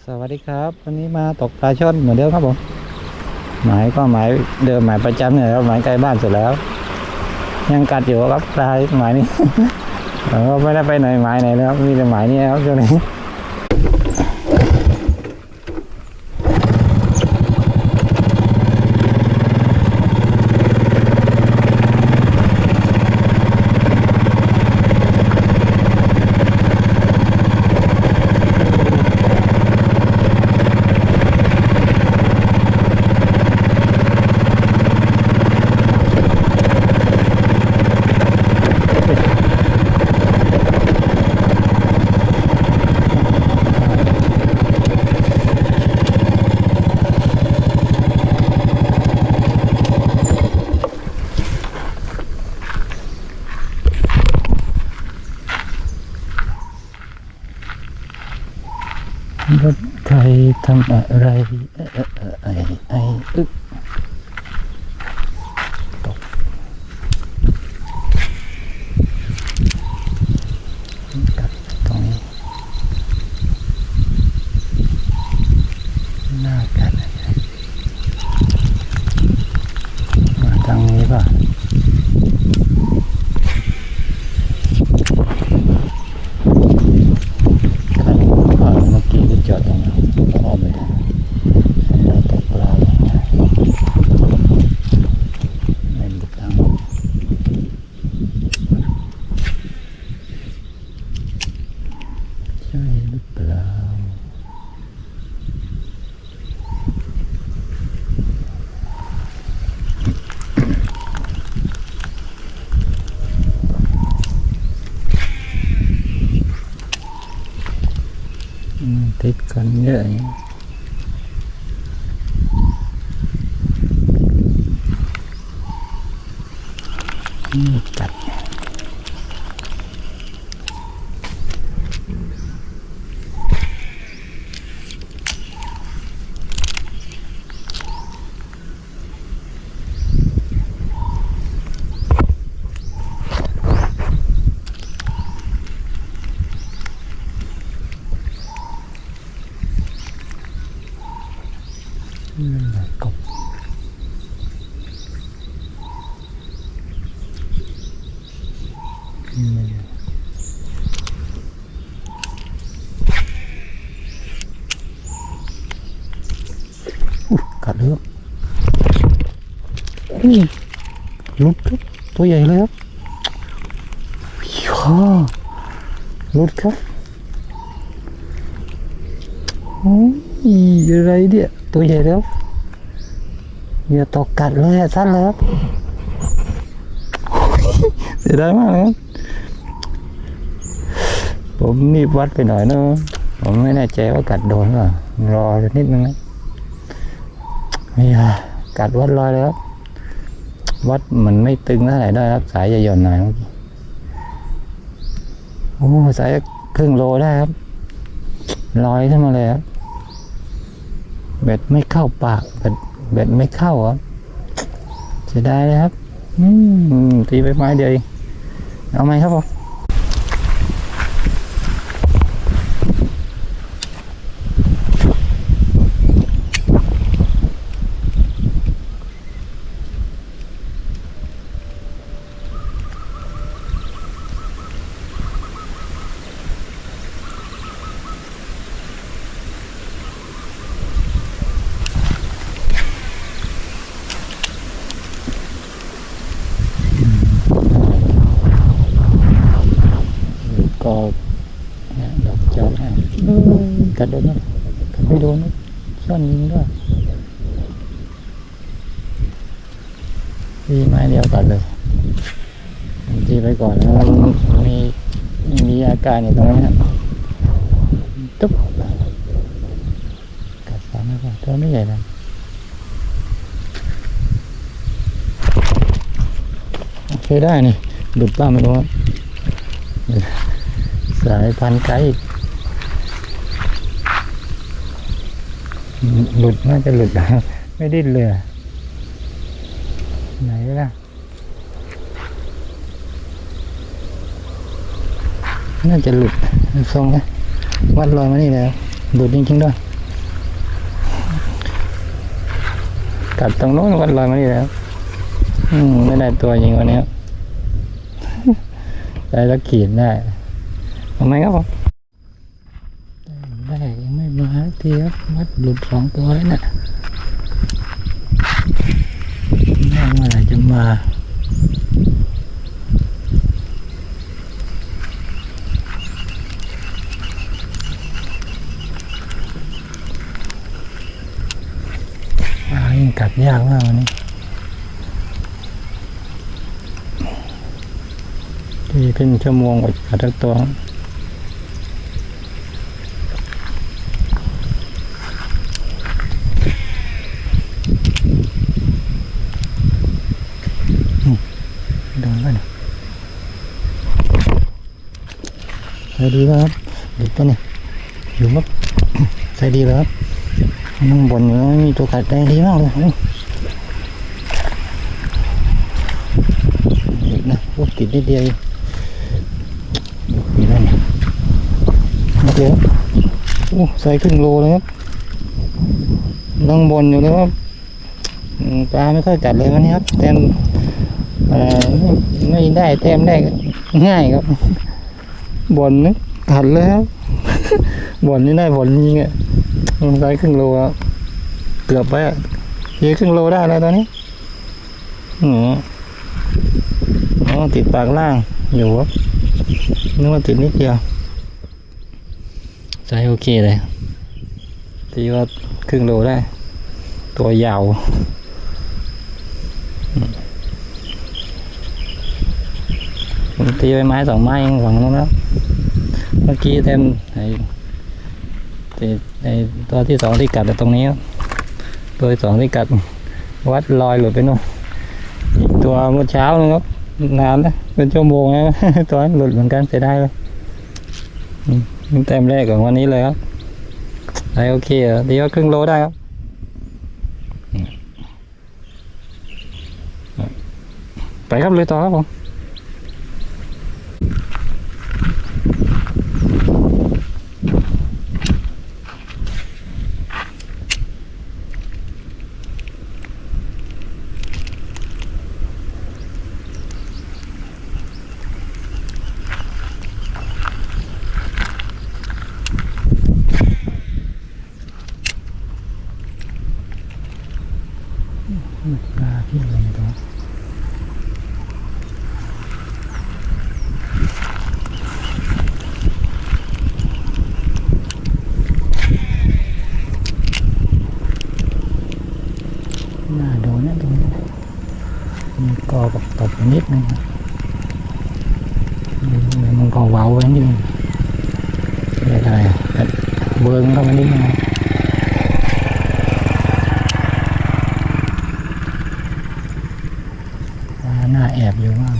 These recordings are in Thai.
สวัสดีครับ วันนี้มาตกปลาช่อนเหมือนเดิมครับผมหมายก็หมายเดิมหมายประจำเนี่ยครับหมายใกล้บ้านเสร็จแล้ว ยังกัดอยู่ครับปลาหมายนี้ เราก็ไม่ได้ไปไหนหมายไหนแล้วมีแต่หมายนี้ครับช่วงนี้ รถไท ยทำอะไรเอ่อเอ่อเอ่อไอไออึกตกกัดตรงนี้หน้ากัดมาทางนี้ป่ะ คันผ่านเมื่อกี้ที่จอดต รงนั้นก็ออกไปทางเราตกปลาลงมาไม่บุกทางใช่หรือเปล่าอืม ติดกันเยอะอย่างนี้อืมกัดอืมกบอืมอุ๊ย กัดเลยครับลุดครับ ตัวใหญ่เลยครับย่าลุดครับโอ้ยอะไรเนี่ยตัวใหญ่แล้วอย่าตกกัดเลยอะสั้นเลยครับเสียดายมากเลยครับ ผมนี่วัดไปหน่อยเนะผมไม่แน่ใจว่ากัดโดนหรือเปล่ารอสักนิดนึงนะไม่อะกัดวัดลอยเลยครับวัดมันไม่ตึงเท่าไหร่ได้ครับสายจะหย่อนหน่อยเมื่อกี้โอ้สายครึ่งโลได้ครับลอยขึ้นมาเลยครับเบ็ดไม่เข้าปากเบ็ดเบ็ดไม่เข้าครับเสียดายเลยครับ อืมตีไปไม้เดียวเอาไหมครับผม ก็เนี่ยดอกจอกอะเอ้ยกัดโดนไหมกัดไม่โดนนะซ่อนยิงด้วยตีไม้เดียวกัดเลยตีไปก่อนแล้วมันมีมีอาการอยู่ตรงนี้นะตุ๊บกัดสามไม่พอตัวไม่ใหญ่นะโอเคได้นี่หลุดบ้างไม่รู้ สายพันธุ์ไก่หลุดน่าจะหลุดนะไม่ดิ้นเลยอไหนล่ะน่าจะหลุดทรงนะวัดรอยมานี่แล้วหลุดจริงๆด้วยกัดตรงโน้นก็ลอยมานี่แล้วอืมไม่ได้ตัวจริงวันนี้ได้แล้วขีดได้ ทำไมครับผมได้ยังไม่มาทีครับมัดหลุดสองตัวแล้วเนี่ยไม่เมื่อไหร่จะมาปลายังกัดยากมากวันนี้ที่เป็นชั่วโมงกว่าจะกัดตัวอืมโดนป่ะเนี่ยใส่ ดีครับหยุดปะเนี่ยอยู่มั้ใส่ดีแล้วครับนั่งบนอยู่นะมีตัวกัดได้ดีมากเลยโอ้เด็กนะโอ้ติดนิดเดียวมีแล้วเนี่ยเดียวโอ้ใส่ครึ่งโลเลยครับนั่งบนอยู่เลยครับปลาไม่ค่อยกัดเลยวันนี้ครับแต้มไม่ได้แต้มได้ง่ายครับ บนนึกกัดเลยครับบนนี่ได้บนจริงอะอืมได้ครึ่งโลแล้วเกือบไปอะเยอะครึ่งโลได้แล้วตอนนี้อืมอ๋อติดปากล่างอยู่ครับนึกว่าติดนิดเดียวใจโอเคเลยตีว่าครึ่งโลได้ ตัวยาวอืมผมตีไปไม้สองไม้เองฝั่งนู้นแล้ว เมื่อกี้เต็มไอ้ที่ในตัวที่สองที่กัดตรงนี้ตัวที่สองที่กัดวัดลอยหลุดไปนู่นอีกตัวเมื่อเช้านะครับนานนะเป็นชั่วโมงนะตัวหลุดเหมือนกันเสียดายเลยอืมนี่แต้มแรกของวันนี้เลยครับได้โอเคเดีว่าครึ่งโลได้ครับไปครับเลยต่อครับผม ปลาที่อะไรตัวน่าโดนนะตรงนี้มี กอกับตบนิดนึงมันก็เว้าไว้นิดนึงเรียกอะไรเบิร์นเข้ามานิดนึงน่าหน้าแอบอยู่มาก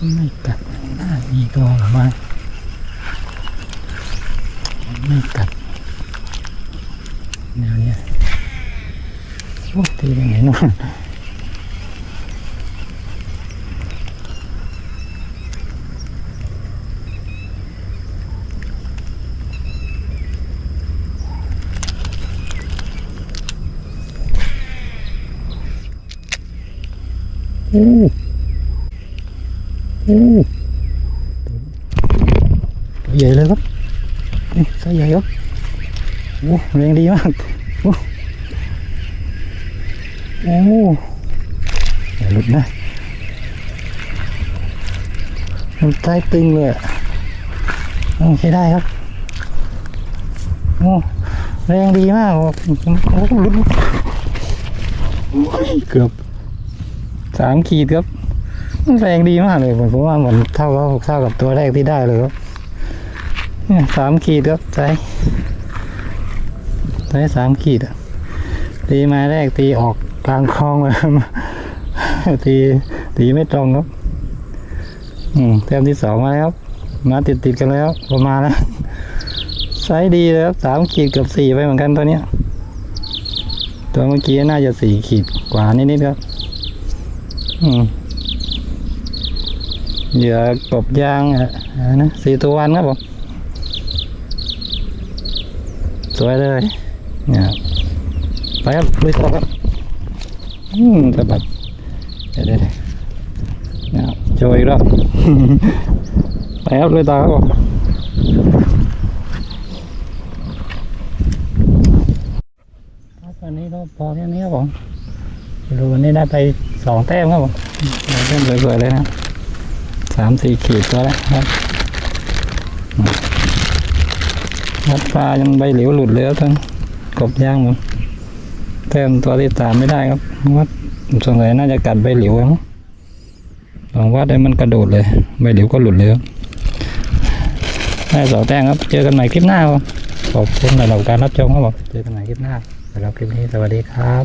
ไม่กัดน่ามีตัวหรือไม่ไม่กัดแนวเนี้ยโอ้ตีไปไหนนู่นโอ้โอ้ ตัวใหญ่เลยครับนี่ไซใหญ่ครับโอ้แรงดีมากโอ้โอ้อย่าหลุดนะมันใต้ตึงเลยอะโอ้ใช้ได้ครับโอ้แรงดีมากโอ้โอ้หลุดเกือบสามขีดครับ แรงดีมากเลยผมว่าเหมือนเท่ากับเท่ากับตัวแรกที่ได้เลยครับเนี่ยสามขีดครับใช้ใช้สามขีดตีมาแรกตีออกกลางคลองเลยตีตีไม่ตรงครับ อืมแต้มที่สองมาแล้วครับมาติดติดกันแล้วประมาณแล้วไซส์ดีเลยครับสามขีดกับสี่ไปเหมือนกันตัวเนี้ย ตัวเมื่อกี้น่าจะสี่ขีดกว่านิดๆครับ อืม เหยื่อกบยางนะสี่ตัววันครับผมสวยเลยเนี่ยครับไปครับลุยต่อครับอืมสะบัดเดี๋ยวเดี๋ยวเนี่ยโชว์อีกรอบไปครับลุยต่อครับผมครับวันนี้ก็พอแค่นี้ครับผมดูวันนี้ได้ไปสองแต้มครับผมได้แต้มสวยๆเลยนะ สามสี่ขีดตัวแล้วครับวัดปลายังใบเหลียวหลุดเลยทั้งกบย่างผมแต้มตัวที่สามไม่ได้ครับวัดสงสัยน่าจะกัดใบเหลียวมั้ลองวัดได้มันกระโดดเลยใบเหลียวก็หลุดเลยครับได้สองแต้มครับ เจอกันใหม่คลิปหน้าครับขอบคุณสำหรับการรับชมครับผมเจอกันใหม่คลิปหน้าสำหรับคลิปนี้สวัสดีครับ